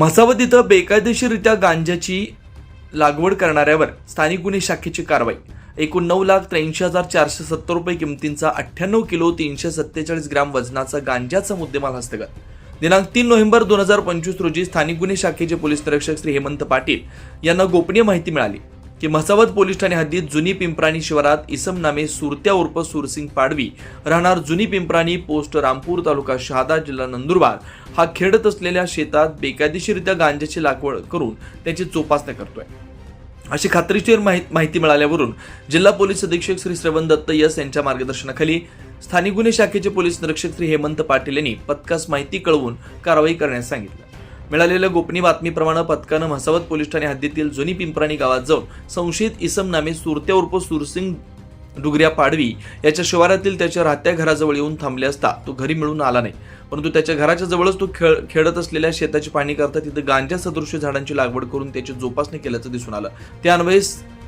म्हसावत इथं बेकायदेशीररित्या गांजाची लागवड करणाऱ्यावर स्थानिक गुन्हे शाखेची कारवाई. एकूण नऊ लाख त्र्याऐंशी हजार चारशे सत्तर रुपये किमतींचा अठ्ठ्याण्णव किलो तीनशे सत्तेचाळीस ग्राम वजनाचा गांजाचा मुद्देमाल हस्तगत. दिनांक तीन नोव्हेंबर दोन हजार पंचवीस रोजी स्थानिक गुन्हे शाखेचे पोलीस निरीक्षक श्री हेमंत पाटील यांना गोपनीय माहिती मिळाली. की म्हसावत पोलीस ठाणे हद्दीत जुनी पिंपराणी शिवारात इसम नामे सुरत्या उर्फ सुरसिंग पाडवी राहणार जुनी पिंपराणी पोस्ट रामपूर तालुका शहादा जिल्हा नंदुरबार. हा खेडत असलेल्या शेतात बेकायदेशीरित्या गांजाची लागवड करून त्याची जोपासना करतोय. अशी खात्रीशीर माहिती मिळाल्यावरून जिल्हा पोलीस अधीक्षक श्री श्रवण दत्त यस यांच्या मार्गदर्शनाखाली स्थानिक गुन्हे शाखेचे पोलीस निरीक्षक श्री हेमंत पाटील यांनी पथकास माहिती कळवून कारवाई करण्यास सांगितलं. मिळालेल्या गोपनीय बातमीप्रमाणे पथकानं म्हसावत पोलीस ठाणे हद्दीतील जुनी पिंपराणी गावात जाऊन संशयित इसम नामे सुरत्या उर्फ सुरसिंग डुगऱ्या पाडवी याच्या शिवारातील त्याच्या राहत्या घराजवळ येऊन थांबले असता तो घरी मिळून आला नाही. परंतु त्याच्या घराच्या जवळच तो खेळ खेळत असलेल्या शेताची पाणी करता तिथं गांजा सदृश्य झाडांची लागवड करून त्याची जोपासणी केल्याचं दिसून आलं. त्या अन्वये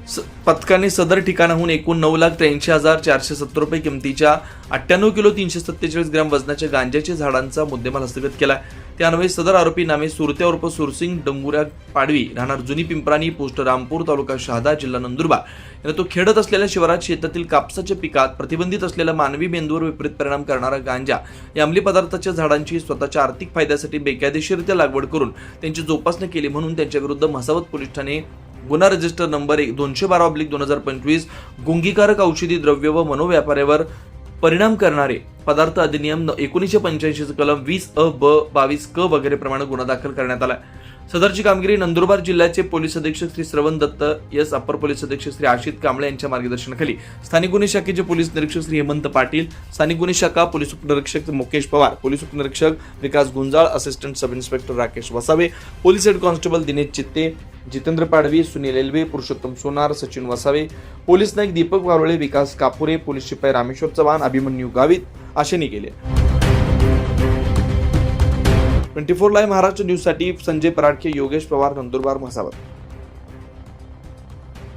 स- पथकाने सदर ठिकाणाहून एकूण नऊ लाख त्र्याऐंशी हजार चारशे सत्तर रुपये किमतीच्या अठ्ठ्याण्णव किलो तीनशे सत्तेचाळीस ग्राम वजनाच्या गांजाच्या झाडांचा मुद्देमाल हस्तगत केला त्यान्वये सदर आरोपी नामे सुरत्या उर्फ सुरसिंग डंगुऱ्या पाडवी राहणार जुनी पिंपराणी पोस्ट रामपूर तालुका शहादा जिल्हा नंदुरबार. यानं तो खेळत असलेल्या शिवारात शेतातील कापसाच्या पिकात प्रतिबंधित असलेल्या मानवी मेंदूवर विपरीत परिणाम करणारा गांजा या अंमली पदार्थाच्या झाडांची स्वतःच्या आर्थिक फायद्यासाठी बेकायदेशीरित्या लागवड करून त्यांची जोपासना केली म्हणून त्यांच्या विरुद्ध म्हसावत पोलीस ठाणे गुन्हा रजिस्टर नंबर एक दोनशे बारा ऑब्लिक दोन हजार पंचवीस गुंगीकारक औषधी द्रव्य व मनोव्यापाऱ्यावर परिणाम करणारे पदार्थ अधिनियम एकोणीसशे पंच्याऐंशी कलम वीस अ ब बावीस क वगैरे प्रमाणे गुन्हा दाखल करण्यात आला सदरची कामगिरी नंदुरबार जिल्ह्याचे पोलीस अधीक्षक श्री श्रवण दत्त यस अप्पर पोलीस अधीक्षक श्री आशित कांबळे यांच्या मार्गदर्शनाखाली. स्थानिक गुन्हे शाखेचे पोलीस निरीक्षक श्री हेमंत पाटील स्थानिक गुन्हे शाखा पोलीस उपनिरीक्षक मुकेश पवार पोलीस उपनिरीक्षक Vikas Gunjal assistant sub inspector Rakesh Vasave police head constable Dinesh Chitte Jitendra Padvi Sunil Elve Purushottam Sonar Sachin Vasave police Naik Deepak Warole Vikas Kapure police शिपाई रामेश्वर चव्हाण अभिमन्यू गावित अशांनी केले ट्वेंटी फोर लाईव्ह महाराष्ट्र न्यूजसाठी संजय पराडके योगेश पवार नंदुरबार म्हसावत